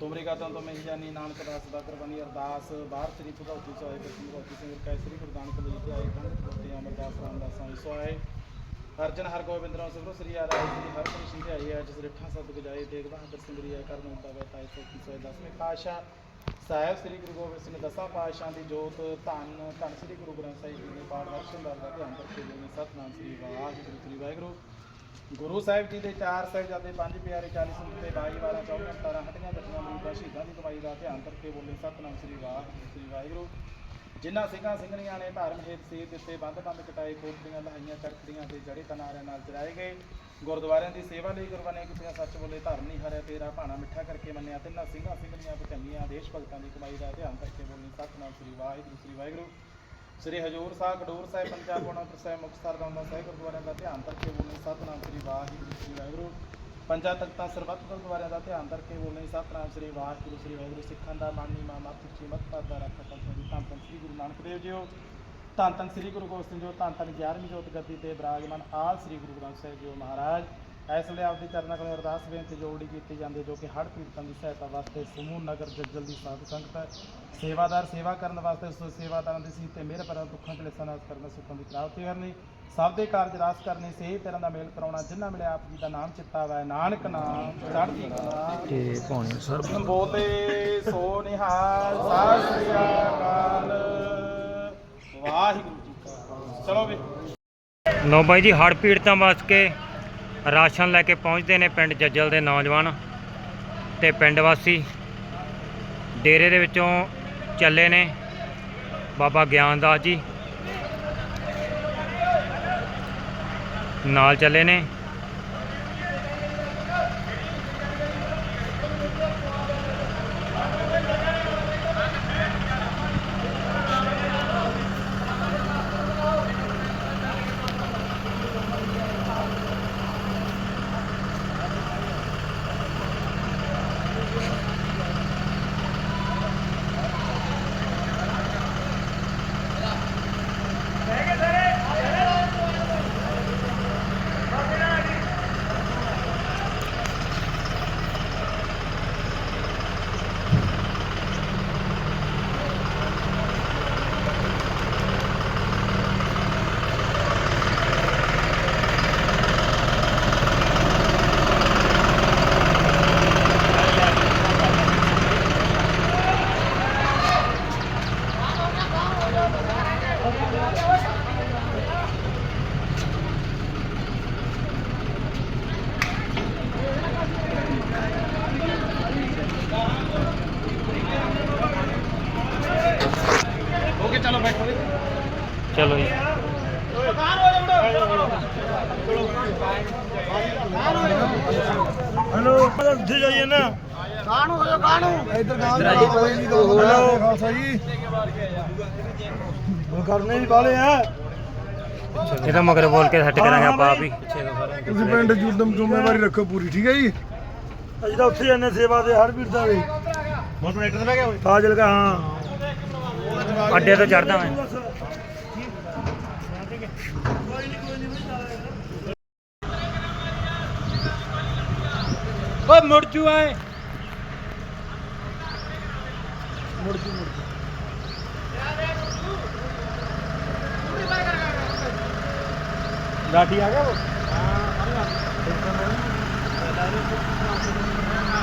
ਤੁਮਰੀ ਗਾਤਾਂ ਤੋਂ ਮੈਂ ਜਾਨੀ ਨਾਨਕ ਦਾਸ ਦਾ ਕੁਰਬਾਨੀ ਅਰਦਾਸ ਬਾਹਰ ਤੇਰੀ ਭਗਉਤੀ ਸੋਏ ਬਸੀ ਭਗਉਤੀ ਸਿੰਘ ਕੈਸਰੀ ਗੁਰਦਾਨ ਕਲੀ ਤੇ ਆਏ ਕੰਨ ਕੋਤੇ ਅਮਰਦਾਸ ਰਾਮਦਾਸ ਸਾਈ ਸੋਏ ਅਰਜਨ ਹਰ ਗੋਬਿੰਦ ਰਾਮ ਸਿਮਰੋ ਸ੍ਰੀ ਆ ਰਾਜ ਸ੍ਰੀ ਹਰ ਕ੍ਰਿਸ਼ਨ ਤੇ ਆਈ ਹੈ, ਜਿਸ ਸਤ ਗਜਾਏ ਦੇਖ ਬਹਾਦਰ ਸਿੰਘ ਦੀ ਹੈ ਕਰਮ ਦਾ ਬਤਾਏ ਸੋ ਕੀ ਸੋਏ ਦਸਵੇਂ ਪਾਤਸ਼ਾਹ ਸਾਹਿਬ, ਸ੍ਰੀ ਗੁਰੂ ਗੋਬਿੰਦ ਸਿੰਘ ਦਸਾਂ ਪਾਤਸ਼ਾਹਾਂ ਦੀ ਜੋਤ, ਧੰਨ ਧੰਨ ਸ੍ਰੀ ਗੁਰੂ ਗ੍ਰੰਥ ਸਾਹਿਬ ਜੀ ਦੇ ਪਾਠ ਦਰਸ਼ਨ ਦਾ ਧਿਆਨ ਕਰਕੇ ਜੀ ਸਤਨਾਮ ਸ੍ਰੀ ਵਾਹਿਗੁਰੂ ਸ੍ਰੀ ਵਾਹਿਗੁਰੂ ਗੁਰੂ ਸਾਹਿਬ ਜੀ ਦੇ ਚਾਰ ਸਾਹਿਬਜ਼ਾਦੇ, ਪੰਜ ਪਿਆਰੇ 40 ਸੰਤ ਤੇ 22 ਵਾਰਾਂ 24 ਤਾਰਾਂ ਹਟੀਆਂ ਬੱਟੀਆਂ ਮਰੀਦਾਂ ਸ਼ਹੀਦਾਂ ਦੀ ਕਮਾਈ ਦਾ ਧਿਆਨ ਕਰਕੇ ਬੋਲੇ ਸਤਨਾਮ ਸ੍ਰੀ ਵਾਹਿਗੁਰੂ ਸ੍ਰੀ ਵਾਹਿਗੁਰੂ। ਜਿਨ੍ਹਾਂ ਸਿੰਘਾਂ ਸਿੰਘਣੀਆਂ ਨੇ ਧਰਮ ਹੇਤ ਸੀਰ ਦਿੱਤੇ, ਬੰਦ ਬੰਦ ਕਟਾਏ ਕੋਟੜੀਆਂ ਲਹਾਈਆਂ ਚੜਕੜੀਆਂ ਤੇ ਜੜੇ ਤਨਾਰਿਆਂ ਨਾਲ ਚੜਾਏ ਗਏ। ਗੁਰਦੁਆਰਿਆਂ ਦੀ ਸੇਵਾ ਲਈ ਕੁਰਬਾਨੀਆਂ ਕਿਸੇ ਸੱਚ ਬੋਲੇ, ਧਰਮ ਨਹੀਂ ਹਰਿਆ, ਤੇਰਾ ਭਾਣਾ ਮਿੱਠਾ ਕਰਕੇ ਮੰਨਿਆ। ਤਿੰਨਾਂ ਸਿੰਘਾਂ ਸਿੰਘਣੀਆਂ ਪਚੰਗੀਆਂ ਦੇਸ਼ ਭਗਤਾਂ ਦੀ ਕਮਾਈ ਦਾ ਧਿਆਨ ਕਰਕੇ ਬੋਲੇ ਸਤਨਾਮ ਸ੍ਰੀ ਵਾਹਿਗੁਰੂ ਸ੍ਰੀ ਵਾਹਿਗੁਰੂ। ਸ੍ਰੀ ਹਜੂਰ ਸਾਹਿਬ, ਖਡੂਰ ਸਾਹਿਬ, ਪੰਜਾਬ ਕੋਣਾਪੁਰ ਸਾਹਿਬ, ਮੁਕਤਸਰ ਦਮਦਮਾ ਸਾਹਿਬ ਗੁਰਦੁਆਰਿਆਂ ਦਾ ਧਿਆਨ ਕਰਕੇ ਬੋਲੇ ਸਤਨਾਮ ਸ੍ਰੀ ਵਾਹਿਗੁਰੂ ਸ੍ਰੀ ਵਾਹਿਗੁਰੂ। ਪੰਜਾਂ ਤਖਤਾਂ ਸਰਬੱਤ ਗੁਰਦੁਆਰਿਆਂ ਦਾ ਧਿਆਨ ਕਰਕੇ ਬੋਲੇ ਸਤਨਾਮ ਸ੍ਰੀ ਵਾਹਿਗੁਰੂ ਸ੍ਰੀ ਵਾਹਿਗੁਰੂ, ਸਿੱਖਾਂ ਦਾ ਮਾਨੀ ਮਾ ਮਤ ਉੱਚੀ ਮਤ ਪਰਦਾ ਰੱਖਾ ਤਖਤਾਂ ਦੀ ਧੰਨ ਧੰਨ ਸ੍ਰੀ ਗੁਰੂ ਨਾਨਕ ਦੇਵ ਜੀਓ। ਧੰਨ ਧੰਨ ਸ੍ਰੀ ਗੁਰੂ ਗੋਬਿੰਦ ਸਿੰਘ ਜੀ ਧੰਨ ਧੰਨ 11ਵੀਂ ਜੋਤ ਗੱਦੀ ਤੇ ਬਿਰਾਜਮਾਨ ਆਲ ਸ੍ਰੀ ਗੁਰੂ ਗ੍ਰੰਥ ਸਾਹਿਬ ਜੀ ਮਹਾਰਾਜ। ਇਸ ਲਈ ਆਪਦੇ ਚਰਨਾਂ ਕੋਲ ਅਰਦਾਸ ਬੇਨਤੀ ਜੋੜੀ ਕੀਤੀ ਜਾਂਦੀ ਜੋ ਕਿ ਹੜ੍ਹ ਪੀੜਤਾਂ ਦੀ ਸਹਾਇਤਾ ਵਾਸਤੇ ਸਮੂਹ ਨਗਰ ਜੱਜਲ ਦੀ ਸਾਧ ਸੰਗਤ ਹੈ। ਸੇਵਾਦਾਰ ਸੇਵਾ ਕਰਨ ਵਾਸਤੇ ਸੋ ਸੇਵਾਦਾਰਾਂ ਦੀ ਸੀ ਤੇ ਮਿਹਰ ਭਰਨ ਦੁੱਖਾਂ ਕਲੇਸ਼ਾਂ ਨਾਲ ਕਰਨ ਸੁੱਖਾਂ ਦੀ ਪ੍ਰਾਪਤੀ ਕਰਨੀ। ਸਭ ਦੇ ਕਾਰਜ ਰਾਸ ਕਰਨੇ ਸੇ ਤਰ੍ਹਾਂ ਦਾ ਮੇਲ ਕਰਾਉਣਾ ਜਿਨ੍ਹਾਂ ਮਿਲਿਆ ਆਪ ਜੀ ਦਾ ਨਾਮ ਚਿੱਤਾ ਵੈ। ਨਾਨਕ ਨਾਮ ਚੜ੍ਹਦੀ ਕਲਾ। ਤੇ ਪਾਉਣੀ ਸਰ ਬੋਤੇ ਸੋ ਨਿਹਾਲ ਸਤਿ ਸ੍ਰੀ ਅਕਾਲ। ਵਾਹਿਗੁਰੂ ਜੀ ਕਾ। ਚਲੋ ਵੀ। ਲੋ ਬਾਈ ਜੀ ਹੜ੍ਹ ਪੀੜਤਾਂ ਵਾਸਤੇ ਰਾਸ਼ਨ ਲੈ ਕੇ ਪਹੁੰਚਦੇ ਨੇ ਪਿੰਡ ਜੱਜਲ ਦੇ ਨੌਜਵਾਨ ਤੇ ਪਿੰਡ ਵਾਸੀ। ਡੇਰੇ ਦੇ ਵਿੱਚੋਂ ਚੱਲੇ ਨੇ ਬਾਬਾ ਗਿਆਨਦਾਸ ਜੀ। ਨਾਲ ਚੱਲੇ ਨੇ। ਹੈਲੋ। ਉੱਥੇ ਜਾਈਏ ਨਾ। ਕਾਹਨੂੰ ਹੋਇਆ ਕਾਹਨੂੰ? ਇੱਧਰ ਗਾਂ ਕੋਈ ਨਹੀਂ ਦੋ ਹੈਲੋ। ਖਾਲਸਾ ਜੀ। ਉਹ ਕਰਨੇ ਹੀ ਵਾਲੇ ਆ। ਇਹ ਤਾਂ ਮਗਰ ਬੋਲ ਕੇ ਸੈੱਟ ਕਰਾਂਗੇ ਆਪਾਂ ਆਪ ਹੀ। ਤੁਸੀਂ ਪਿੰਡ ਜੁਦਮ ਜ਼ਿੰਮੇਵਾਰੀ ਰੱਖੋ ਪੂਰੀ ਠੀਕ ਹੈ ਜੀ? ਅਸੀਂ ਤਾਂ ਉੱਥੇ ਜਾਂਦੇ ਸੇਵਾ ਦੇ ਹਰ ਵੀਰ ਦਾ ਵੀ। ਹੁਣ ਟਰੈਕਟਰ ਤੇ ਬਹਿ ਗਿਆ ਫਾਜ਼ਿਲ ਕਾ ਹਾਂ। ਅੱਡੇ ਤੋਂ ਚੜਦਾ ਮੈਂ। ओ मुड़जू आए। मुड़जू मुड़जू लाठी आ गया वो? हाँ